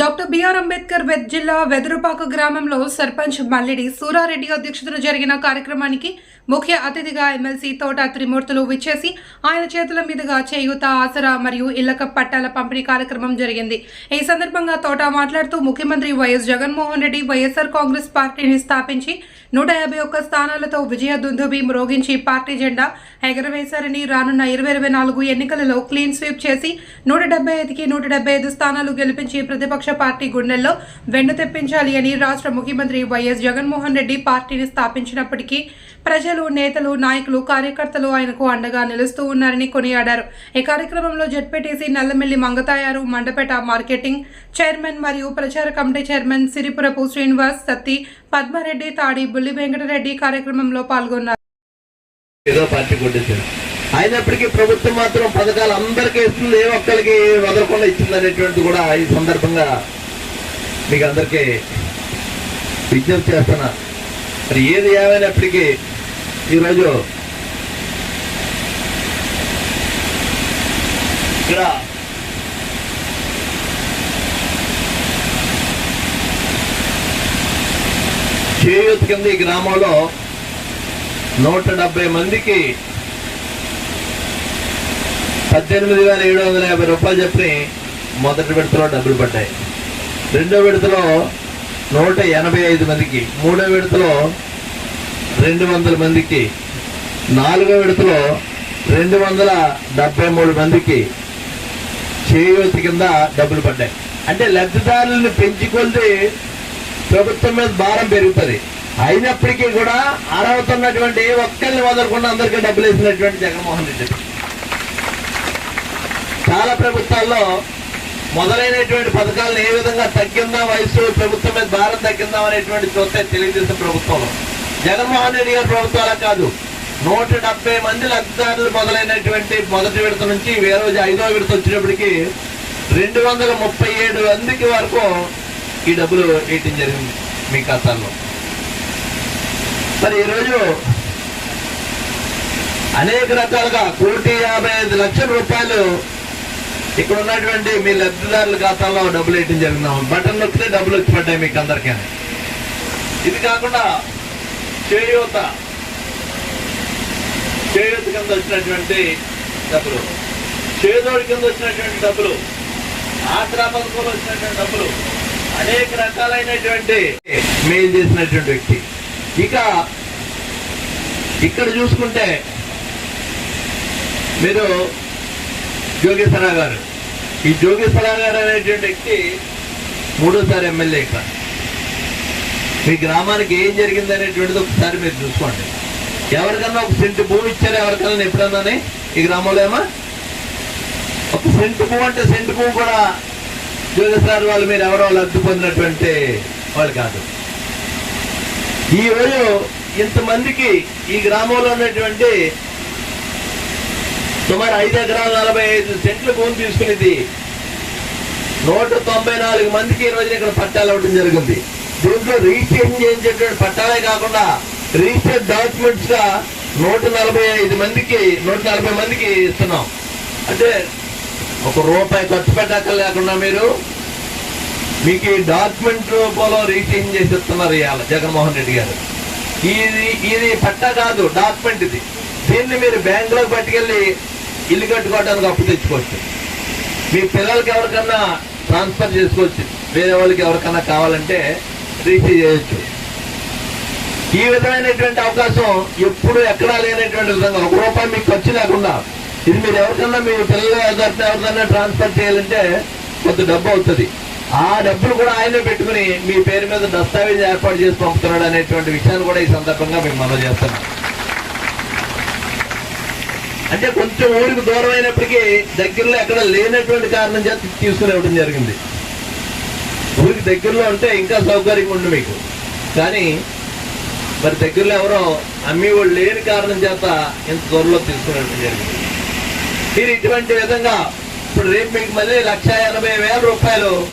Doctor BR Ambedkar వెద్ జిల్లా వెదురుపాక గ్రామంలో సర్పంచ్ మల్లిడి సూరారెడ్డి అధ్యక్షతన జరిగిన కార్యక్రమానికి ముఖ్య అతిథిగా ఎమ్మెల్సీ తోట త్రిమూర్తులు విచ్చేసి ఆయన చేతుల మీదుగా చేయూత ఆసరా మరియు ఇళ్ళక పట్టాల పంపిణీ కార్యక్రమం జరిగింది. ఈ సందర్భంగా తోట మాట్లాడుతూ ముఖ్యమంత్రి YS Jaganmohan Reddy YSR Congress పార్టీని స్థాపించి నూట యాభై ఒక్క స్థానాలతో విజయ దుందుబి మ్రోగించి పార్టీ జెండా ఎగరవేశారని రానున్న ఇరవై ఇరవై నాలుగు ఎన్నికలలో క్లీన్ స్వీప్ చేసి నూట డెబ్బై ఐదుకి నూట డెబ్బై ఐదు స్థానాలు గెలిపించి ప్రతిపక్ష పార్టీ గుండెల్లో వెన్ను తెప్పించాలి అని రాష్ట్ర ముఖ్యమంత్రి వైఎస్ జగన్మోహన్ రెడ్డి పార్టీని స్థాపించినప్పటికీ ప్రజలు నేతలు నాయకులు కార్యకర్తలు ఆయనకు అండగా నిలుస్తూ ఉన్నారని కొనియాడారు. ఈ కార్యక్రమంలో ZPTC Nallamilli Mangathayaru Mandapeta marketing chairman మరియు ప్రచార కమిటీ చైర్మన్ సిరిపురపు శ్రీనివాస్ సత్తి పద్మారెడ్డి తాడి బుల్లి వెంకటరెడ్డి కార్యక్రమంలో పాల్గొన్నారు. ఏదో పార్టీ కొట్టేశారు అయినప్పటికీ ప్రభుత్వం మాత్రం పథకాలు అందరికీ ఇస్తుంది ఏ ఒక్కరికి వదలకుండా ఇస్తుంది అనేటువంటిది కూడా ఈ సందర్భంగా మీకు అందరికీ విజ్ఞప్తి చేస్తున్నా. మరి ఏది ఏమైనప్పటికీ ఈరోజు ఇక్కడ చేయూత్ కింద ఈ గ్రామంలో నూట డెబ్బై మందికి పద్దెనిమిది వేల ఏడు వందల యాభై రూపాయలు చెప్పి మొదటి విడతలో డబ్బులు పడ్డాయి. రెండో విడతలో నూట ఎనభై ఐదు మందికి మూడో విడతలో రెండు వందల మందికి నాలుగో విడతలో రెండు వందల డెబ్బై మూడు మందికి చేయూతి కింద డబ్బులు పడ్డాయి. అంటే లబ్ధిదారులను పెంచుకొంది ప్రభుత్వం మీద భారం పెరుగుతుంది. అయినప్పటికీ కూడా అర్హత ఉన్నటువంటి ఒక్కరిని వదలకుండా అందరికీ డబ్బులు వేసినటువంటి జగన్మోహన్ రెడ్డి. చాలా ప్రభుత్వాల్లో మొదలైనటువంటి పథకాలను ఏ విధంగా తగ్గిందా వయసు ప్రభుత్వం మీద భారం తగ్గిందాం అనేటువంటి చూస్తే తెలుగుదేశం ప్రభుత్వంలో జగన్మోహన్ రెడ్డి గారి ప్రభుత్వాల కాదు. నూట డెబ్బై మంది లబ్ధిదారులు మొదలైనటువంటి మొదటి విడత నుంచి ఈ రోజు ఐదో విడత వచ్చినప్పటికీ రెండు వందల ముప్పై ఏడు మందికి వరకు ఈ డబ్బులు వేయటం జరిగింది మీ ఖాతాల్లో. మరి ఈరోజు అనేక రకాలుగా కోటి యాభై ఐదు లక్షల రూపాయలు ఇక్కడ ఉన్నటువంటి మీ లబ్ధిదారుల ఖాతాలో డబ్బులు వేయటం జరిగినాం బటన్ నొక్కితే డబ్బులు వచ్చి పడ్డాయి మీకు అందరికీ ఇది కాకుండా చేయూత చేయూత కింద వచ్చినటువంటి డబ్బులు. చేదోడి కింద వచ్చినటువంటి డబ్బులు. ఆసరా పథకంలో వచ్చినటువంటి డబ్బులు. అనేక రకాలైనటువంటి మెయిల్ చేసినటువంటి వ్యక్తి. ఇక ఇక్కడ చూసుకుంటే మీరు జోగేశ్వరరావు గారు. ఈ జోగేశ్వరరావు గారు అనేటువంటి వ్యక్తి మూడోసారి ఎమ్మెల్యే ఇక్కడ. మీ గ్రామానికి ఏం జరిగింది అనేటువంటిది ఒకసారి మీరు చూసుకోండి. ఎవరికన్నా ఒక సెంటు భూమి ఇచ్చారు ఎవరికన్నా ఎప్పుడన్నానే ఈ గ్రామంలో ఏమా? ఒక సెంటు భూమి అంటే సెంటు భూమి కూడా జోగేశ్వరరావు వాళ్ళు మీరు ఎవరో లబ్ధి పొందినటువంటి వాళ్ళు కాదు. ఈ రోజు ఇంతమందికి ఈ గ్రామంలో ఉన్నటువంటి సుమారు ఐదు ఎకరాల నలభై ఐదు సెంట్లు భూమి తీసుకునేది. నూట తొంభై నాలుగు మందికి ఈ రోజున ఇక్కడ పట్టాలు అవ్వడం జరిగింది. దీంట్లో రిజిస్ట్రేషన్ చేయించేటువంటి పట్టాలే కాకుండా రిజిస్టర్డ్ డాక్యుమెంట్స్గా నూట నలభై ఐదు మందికి నూట నలభై మందికి ఇస్తున్నాం. అంటే ఒక రూపాయి ఖర్చు పెట్టక లేకుండా మీరు మీకు ఈ డాక్యుమెంట్ రూపంలో రిజిస్ట్రేషన్ చేసి ఇస్తున్నారు ఇవాళ జగన్మోహన్ రెడ్డి గారు. ఇది ఇది పట్టా కాదు డాక్యుమెంట్ ఇది. దీన్ని మీరు బ్యాంకులోకి పట్టుకెళ్ళి ఇల్లు కట్టుకోవడానికి అప్పు తెచ్చుకోవచ్చు. మీ పిల్లలకి ఎవరికన్నా ట్రాన్స్ఫర్ చేసుకోవచ్చు. వేరే వాళ్ళకి ఎవరికన్నా కావాలంటే రిసీవ్ చేయొచ్చు. ఈ విధమైనటువంటి అవకాశం ఎప్పుడు ఎక్కడా లేనటువంటి విధంగా ఒక రూపాయి మీకు ఖర్చు లేకుండా ఇది మీరు ఎవరికన్నా మీ పిల్లలు తరఫున ఎవరికన్నా ట్రాన్స్ఫర్ చేయాలంటే కొంత డబ్బు అవుతుంది. ఆ డబ్బులు కూడా ఆయనే పెట్టుకుని మీ పేరు మీద దస్తావేజ్ ఏర్పాటు చేసి పంపుతున్నాడు అనేటువంటి విషయాన్ని కూడా ఈ సందర్భంగా మేము మనం చేస్తున్నాం. అంటే కొంచెం ఊరికి దూరం అయినప్పటికీ దగ్గరలో ఎక్కడ లేనటువంటి కారణం చేత తీసుకుని ఇవ్వడం జరిగింది. ఊరికి దగ్గరలో ఉంటే ఇంకా సౌకర్యంగా ఉండు మీకు. కానీ మరి దగ్గరలో ఎవరో అమ్మి వాళ్ళు లేని కారణం చేత ఇంత దూరంలో తీసుకుని జరిగింది. మీరు ఇటువంటి విధంగా ఇప్పుడు రేపు మీకు మళ్ళీ లక్ష ఎనభై వేల రూపాయలు